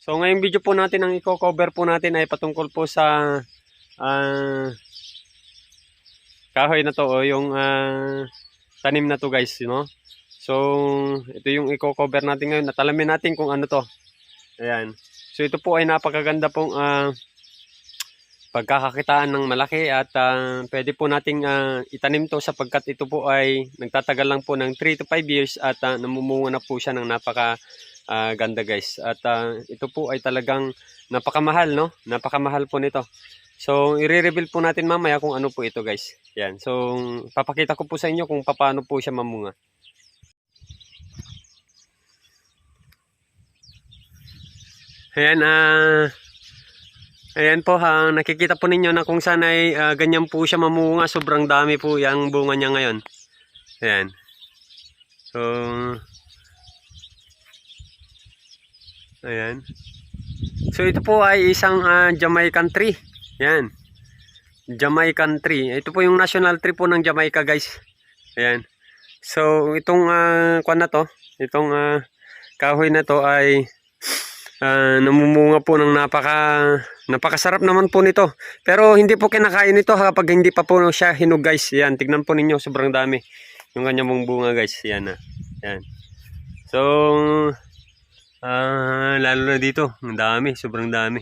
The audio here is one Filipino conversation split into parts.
So ngayong video po natin ang i-cover po natin ay patungkol po sa ah, kahoy na to o yung ah, tanim na to guys, you know. So ito yung i-cover natin ngayon. Natalamin natin kung ano to. Ayan. So ito po ay napakaganda pong ah, pagkakakitaan ng malaki at ah, pwede po nating ah, itanim to sapagkat ito po ay nagtatagal lang po ng 3 to 5 years at ah, namumunga na po siya ng napaka ah, ganda guys. At ah, ito po ay talagang napakamahal no? Napakamahal po nito. So i-reveal po natin mamaya kung ano po ito guys. Yan. So papakita ko po sa inyo kung paano po siya mamunga. Ayan, ah, ayan po ha, nakikita po ninyo na kung saan ay ah, ganyan po siya mamunga, sobrang dami po yung bunga niya ngayon. Ayan. So, ayan. So ito po ay isang ah, Jamaican tree. Ayan. Jamaican tree. Ito po yung national tree po ng Jamaica guys. Ayan. So itong uh, kwan na to, itong ah, kahoy na to ay Ah, namumunga po ng napaka napakasarap naman po nito. Pero hindi po kinakain ito kapag hindi pa po siya hinog guys. Yan, tignan po ninyo sobrang dami yung kanyang bunga guys. Yan na. Yan. So ah lalo na dito, ang dami, sobrang dami.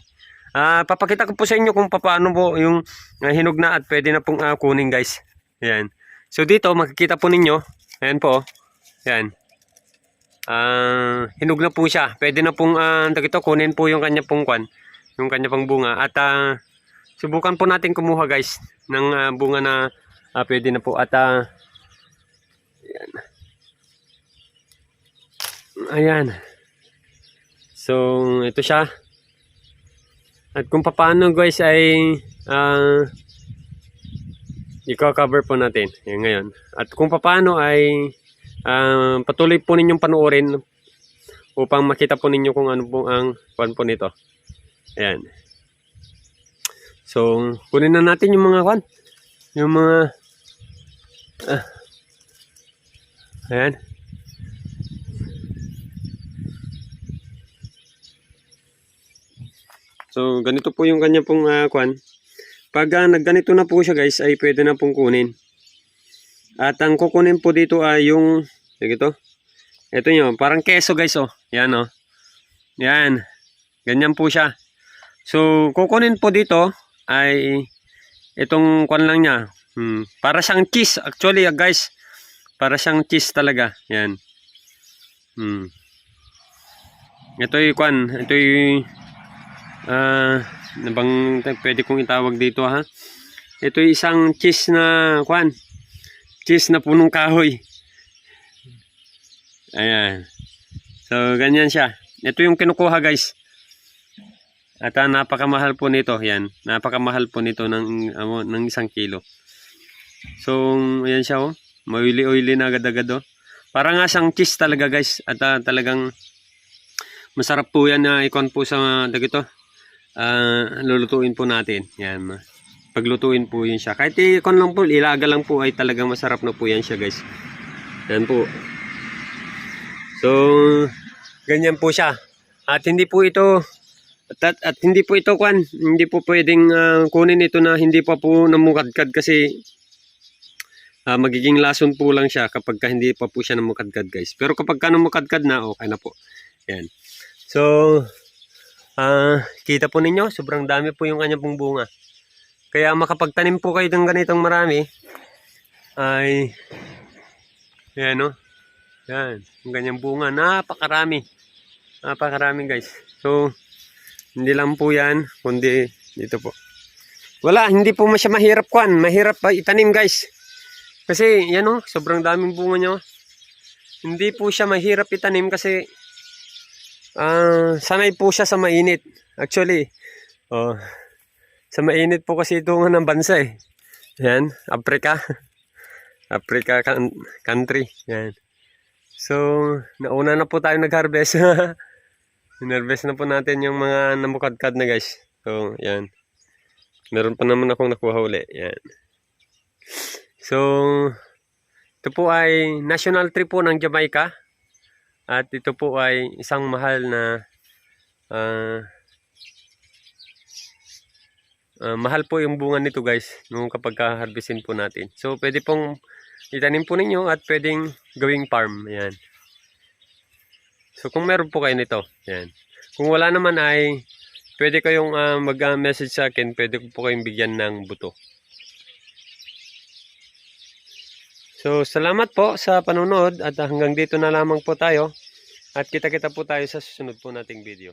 Ah, papakita ko po sa inyo kung paano po yung ah, hinog na at pwede na pong ah, kunin guys. Yan. So dito makikita po ninyo, ayan po. Yan. Ah, hinog na po siya. Pwede na pong uh, ito kunin po yung kanya pong kwan, yung kanya pong bunga at ah, subukan po natin kumuha guys ng ah, bunga na ah, pwede na po at ah, ayan. Ayan. So, ito siya. At kung paano guys ay ah i-cover po natin yan ngayon. At kung paano ay Ah, patuloy po ninyong panoorin upang makita po ninyo kung ano po ang kwan po nito. Ayan. So, kunin na natin yung mga kwan. Yung mga ah, Ayan. So, ganito po yung kanya pong ah, kwan. Pag ah, nagganito na po siya guys, ay pwede na pong kunin. At ang kukunin po dito ay yung ito. Ito nyo, parang keso guys oh. Yan oh. Yan. Ganyan po siya. So, kukunin po dito ay itong kwan lang niya. Hmm. Para siyang cheese actually ah, guys. Para siyang cheese talaga. Yan. Hmm. Ito yung kwan. Ito yung ah, uh, bang pwede kong itawag dito ha. Ito isang cheese na kwan cheese na punong kahoy. Ayan. So, ganyan siya. Ito yung kinukuha guys. At uh, napakamahal po nito. Yan. Napakamahal po nito ng, uh, ng isang kilo. So, ayan siya oh. Mauli-oily na agad-agad oh. Para nga siyang cheese talaga guys. At uh, talagang masarap po yan na uh, ikon po sa dagito. Uh, lulutuin po natin. Yan paglutuin po yun siya. Kahit ikon lang po, ilaga lang po ay talagang masarap na po yan siya guys. Yan po. So, ganyan po siya. At hindi po ito, at, at, hindi po ito kwan, hindi po pwedeng uh, kunin ito na hindi pa po namukadkad kasi uh, magiging lason po lang siya kapag ka hindi pa po siya namukadkad guys. Pero kapag ka namukadkad na, okay na po. Yan. So, uh, kita po ninyo, sobrang dami po yung pong bunga. Kaya makapagtanim po kayo ng ganitong marami ay yan no. Yan, ang ganyang bunga, napakarami. Napakarami guys. So hindi lang po 'yan, kundi dito po. Wala, hindi po masya mahirap kwan, mahirap pa itanim guys. Kasi yan no, sobrang daming bunga niya. Hindi po siya mahirap itanim kasi uh, sanay po siya sa mainit. Actually, oh sa mainit po kasi ito ng bansa eh. Yan, Africa. Africa country. Yan. So, nauna na po tayo nag-harvest. Hinarvest na po natin yung mga namukadkad na guys. So, yan. Meron pa naman akong nakuha uli. Yan. So, ito po ay national tree po ng Jamaica. At ito po ay isang mahal na ah, ah, mahal po yung bunga nito guys nung kapag ka-harvestin po natin. So pwede pong itanim po ninyo at pwedeng gawing farm. Ayan. So kung meron po kayo nito, ayan. Kung wala naman ay pwede kayong ah, mag-message sa akin, pwede ko po kayong bigyan ng buto. So salamat po sa panunod at hanggang dito na lamang po tayo. At kita-kita po tayo sa susunod po nating video.